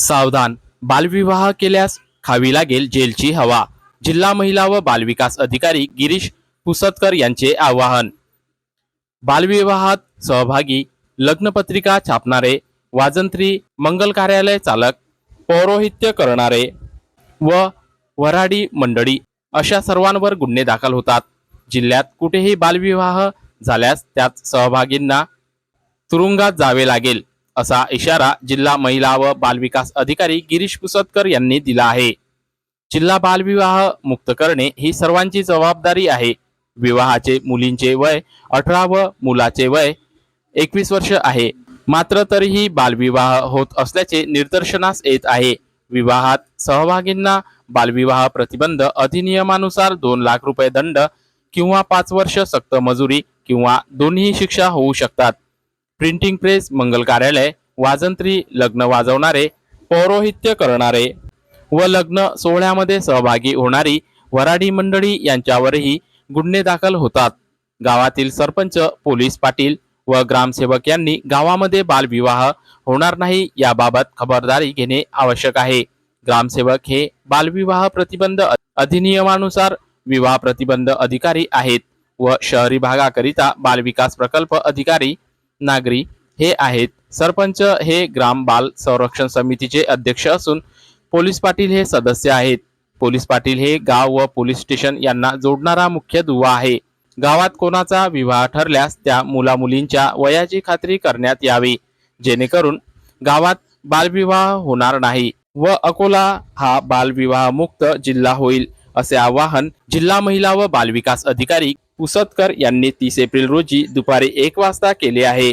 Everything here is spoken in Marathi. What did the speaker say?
सावधान. बालविवाह केल्यास खावी लागेल जेलची हवा. जिल्हा महिला व बालविकास अधिकारी गिरीश पुसतकर यांचे आवाहन. बालविवाहात सहभागी लग्नपत्रिका छापणारे वाजंत्री मंगल कार्यालय चालक पौरोहित्य करणारे व वराडी मंडळी अशा सर्वांवर गुन्हे दाखल होतात. जिल्ह्यात कुठेही बालविवाह झाल्यास त्यात सहभागींना तुरुंगात जावे लागेल. असा इशारा जिल्हा महिला व बालविकास अधिकारी गिरीश पुसतकर यांनी दिला आहे. जिल्हा बालविवाह मुक्त करणे ही सर्वांची जबाबदारी आहे. विवाहाचे मुलींचे वय अठरा व मुलाचे वय एकवीस वर्ष आहे. मात्र तरीही बालविवाह होत असल्याचे निदर्शनास येत आहे. विवाहात सहभागींना बालविवाह प्रतिबंध अधिनियमानुसार दोन लाख रुपये दंड किंवा पाच वर्ष सक्त मजुरी किंवा दोन्ही शिक्षा होऊ शकतात. प्रिंटिंग प्रेस मंगल कार्यालय वाजंत्री लग्न वाजवणारे पौरोहित्य करणारे व लग्न सोहळ्यामध्ये सहभागी होणारी वराडी मंडळी यांच्यावरही गुन्हे दाखल होतात. गावातील सरपंच पोलीस पाटील व ग्रामसेवक यांनी गावामध्ये बालविवाह होणार नाही याबाबत खबरदारी घेणे आवश्यक आहे. ग्रामसेवक हे बालविवाह प्रतिबंध अधिनियमानुसार विवाह प्रतिबंध अधिकारी आहेत व शहरी भागाकरिता बालविकास प्रकल्प अधिकारी नागरी हे आहेत. सरपंच हे ग्राम बाल संरक्षण समितीचे अध्यक्ष असून पोलीस पाटील हे सदस्य आहेत. पोलीस पाटील हे गाव व पोलीस स्टेशन यांना जोडणारा मुख्य दुवा आहे. गावात कोणाचा विवाह ठरल्यास त्या मुला मुलींच्या वयाची खात्री करण्यात यावी. जेणेकरून गावात बालविवाह होणार नाही व अकोला हा बालविवाह मुक्त जिल्हा होईल असे आवाहन जिल्हा महिला व बालविकास अधिकारी पुसतकर यांनी तीस एप्रिल रोजी दुपारी एक वाजता केले आहे.